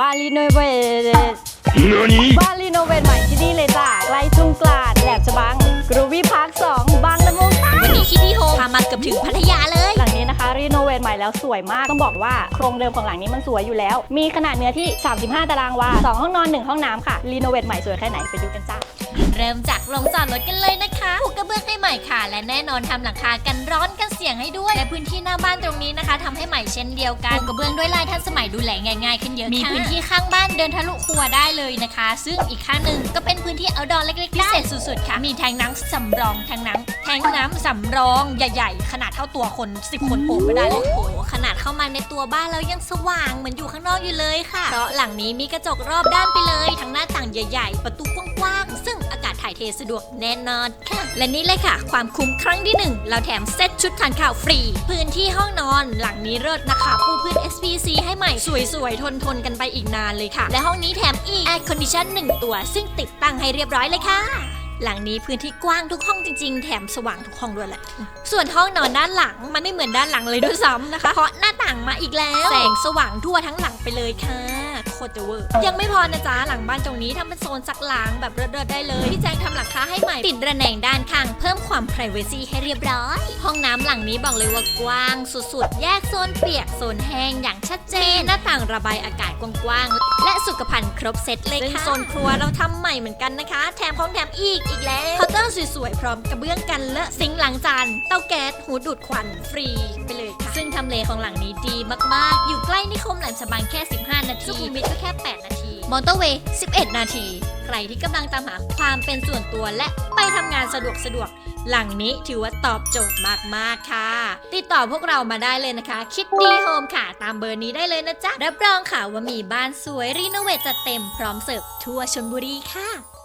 บ้านรีโนเวท何บ้านรีโนเวทใหม่ที่นี่เลยจ้ะใกล้ทุ่งกลาดแหลมฉบังกรูวี่พาร์ค2บางละมุงค่ะวันนี้คิดดี้โฮมพามาเกือบถึงพัทยาเลย หลังนี้นะคะรีโนเวทใหม่แล้วสวยมาก ต้องบอกว่าโครงเดิมของหลังนี้มันสวยอยู่แล้ว มีขนาดเนื้อที่ 35 ตารางวา 2 ห้องนอน 1 ห้องน้ำค่ะรีโนเวทใหม่สวยแค่ไหนไปดูกันจ้า เริ่มจากลงจอดรถกันเลยนะคะผูกกระเบื้องให้ใหม่ค่ะ และแน่นอนทำหลังคากันร้อนกันเสียงให้ด้วย และพื้นที่หน้าบ้านตรงนี้นะคะทำให้ใหม่เช่นเดียวกันผูกกระเบื้องด้วยลายทันสมัยดูแลง่ายๆขึ้นเยอะมีพื้นที่ข้างบ้านเดินทะลุครัวได้เลยนะคะ ซึ่งอีกข้างหนึ่งก็เป็นพื้นที่เอาดอเล็กๆพิเศษสุดๆค่ะมีแทงน้ำสำรองแทงน้ำแทงน้ำสำรองใหญ่ๆ ขนาดเท่าตัวคน10คนโอบไปได้เลยโอ้โหขนาดเข้ามาในตัวบ้านแล้วยังสว่างเหมือนอยู่ข้างนอกอยู่เลยค่ะเพราะหลังนี้มีกระจกรอบด้านไปเลย ทั้งหน้าต่างใหญ่ ๆ ประตูกว้างๆซึ่งอากาศถ่าย เทสะดวกแน่นอนค่ะ และนี่เลยค่ะ ความคุ้มครั้งที่หนึ่งเราแถมเซ็ตชุดทานข้าวฟรี พื้นที่ห้องนอนหลังนี้เลิศนะคะ ปูพื้น SPC ให้ใหม่สวยๆ ทนๆกันไปอีกนานเลยค่ะ และห้องนี้แถมอีก Air Condition 1ตัว ซึ่งติดตั้งให้เรียบร้อยเลยค่ะหลังนี้พื้นที่กว้างทุกห้องจริงๆ แถมสว่างทุกห้องด้วยแหละ ส่วนห้องนอนด้านหลังมันไม่เหมือนด้านหลังเลยด้วยซ้ำนะคะ เพราะหน้าต่างมาอีกแล้ว แสงสว่างทั่วทั้งหลังไปเลยค่ะ โคตรจะเวอร์ยังไม่พอนะจ๊ะหลังบ้านตรงนี้ทำเป็นโซนซักล้างแบบเลิศๆได้เลยพี่แจงทำหลังคาให้ใหม่ติดระแหน่งด้านข้างเพิ่มความ p r i เวซีให้เรียบร้อย ห้องน้ำหลังนี้บอกเลยว่ากว้างสุดๆ แยกโซนเปียกโซนแห้งอย่างชัดเจนหน้าต่างระบายอากาศกว้างๆและสุขภัณฑ์ครบเซตเลยค่ะโซนครัวเราทำใหม่เหมือนกันนะคะ แถมของแถมอีกอีกแล้วเคาน์เตอร์สวยๆพร้อมกระเบื้องกันเลอะซิงค์ล้างจานเตาแก๊สหูดูดควันฟรีไปเลยค่ะซึ่งทำเลของหลังนี้ดีมากๆ อยู่ใกล้นิคมแหลมฉบังแค่ 15 นาทีสุขุมวิทก็แค่ 8 นาที มอเตอร์เวย์ 11 นาที ใครที่กำลังตามหาความเป็นส่วนตัวและไปทำงานสะดวกสะดวก หลังนี้ถือว่าตอบโจทย์มาก ๆ ค่ะ ติดต่อพวกเรามาได้เลยนะคะ คิดดีโฮมค่ะ ตามเบอร์นี้ได้เลยนะจ๊ะ รับรองค่ะว่ามีบ้านสวยรีโนเวทจัดเต็มพร้อมเสิร์ฟทั่วชนบุรีค่ะ